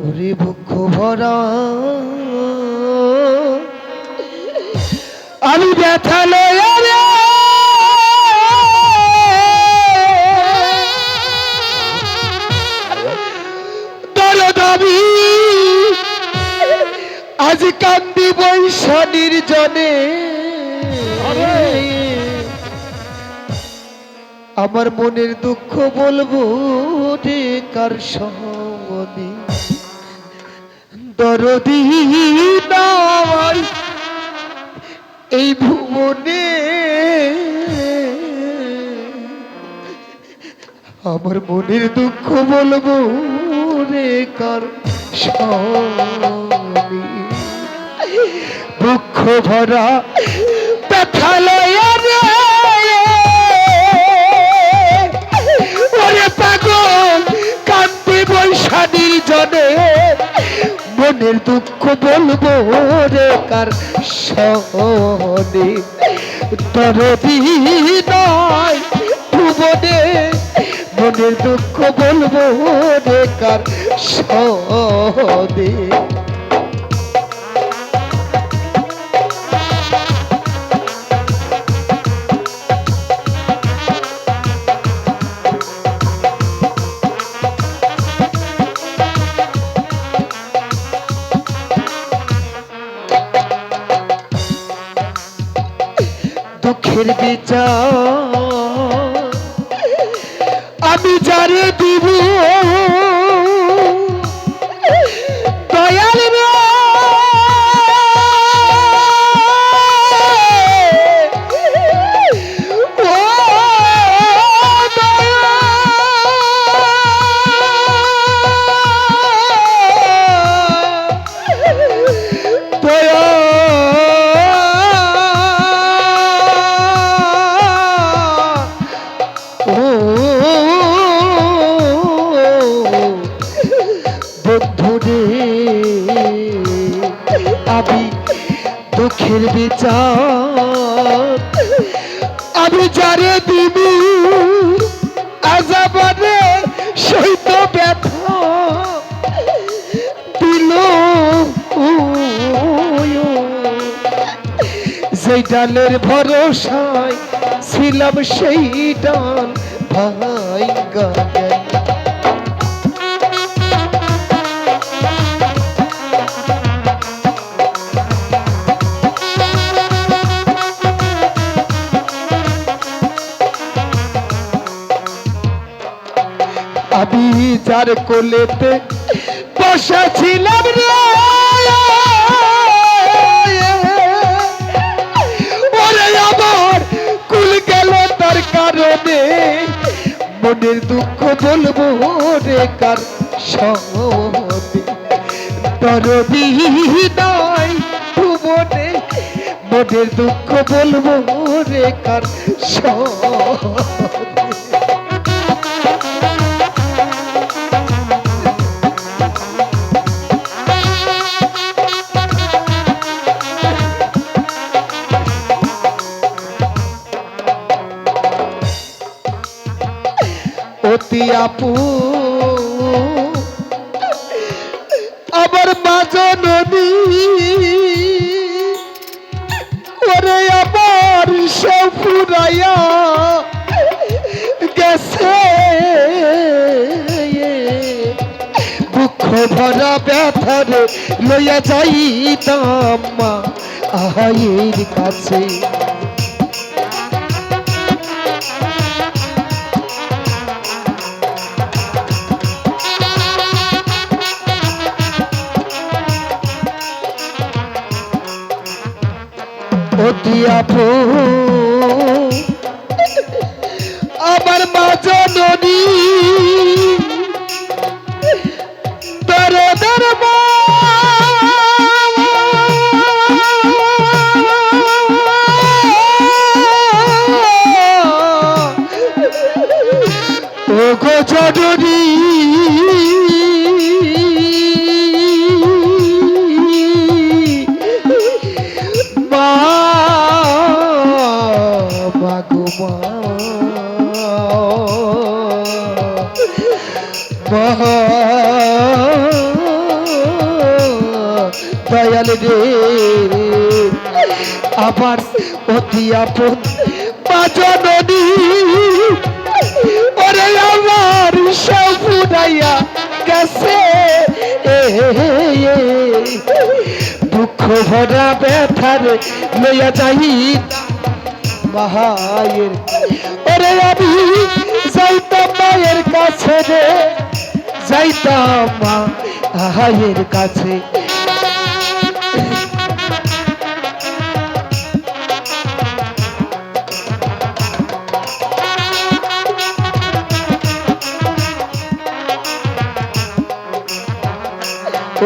ওরে বুক ভরা। আমি ব্যথা লয়া রে। আমি আজ কান্দি বৈশানীর জনে আমার মনের দুঃখ বলব রে কার সঙ্গদি দরদি নাই এই ভুবনে আমার মনের দুঃখ বলব রে কার দুঃখ ভরা ব্যথা লয়া রে। ওরে পাগল কান্দি বৈশানীর জনে মনের দুঃখ বলব রে কার ভুবনে মনের দুঃখ বলব রে কার সহনে দুঃখের বিচার আমি যারে দিব বিচার আমি যারে দিবি আজাবারে সহিত ব্যথা। দিল সেই ডালের ভরসায় ছিলাম সেই ডাল ভাই গায়। যার কোলেতে বসা ছিলাম রে। ওরে আমার কুল গেল তার কারণে। মনের দুঃখ বলব রে কার সহদে দরদি নাই ভুবনে মনের দুঃখ বলব রে কার সহদে অতি আপু আবার মাজননী ওরে আবার সব গেছে। দুঃখ ভরা ব্যথারে লইয়া যাইতাম মা। আহাইয়ের কাছে। অতি আপু আমার মা জননী মহা দয়াল রে। আমার অতি আপন বাজননী। ওরে আমার সব উড়াইয়া গেছে দুঃখ ভরা ব্যথার লইয়া যাই মহায়ের। ওরে আমি যাইতাম মায়ের কাছে রে। যাইতাম মায়ের কাছে।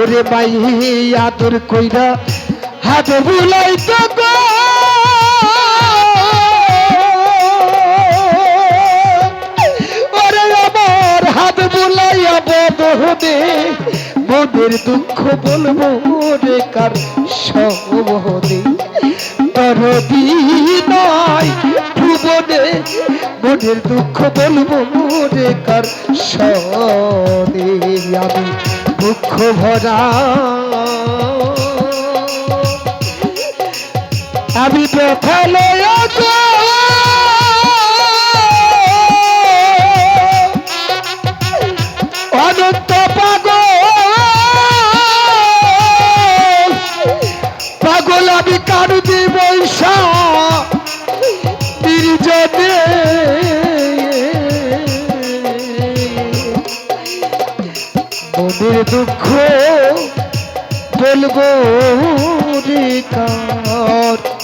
ওরে মাই আদর কইরা হাত বুলাই তো হাত বুলাইয়া বদহনে মনের দুঃখ বলব রে কার সহনে দরদি নয় ভুবনে মনের দুঃখ বলব রে কার সনে আমি দুঃখ ভরা। আমি ব্যথা লয়া মনের দুঃখ বলব রে কার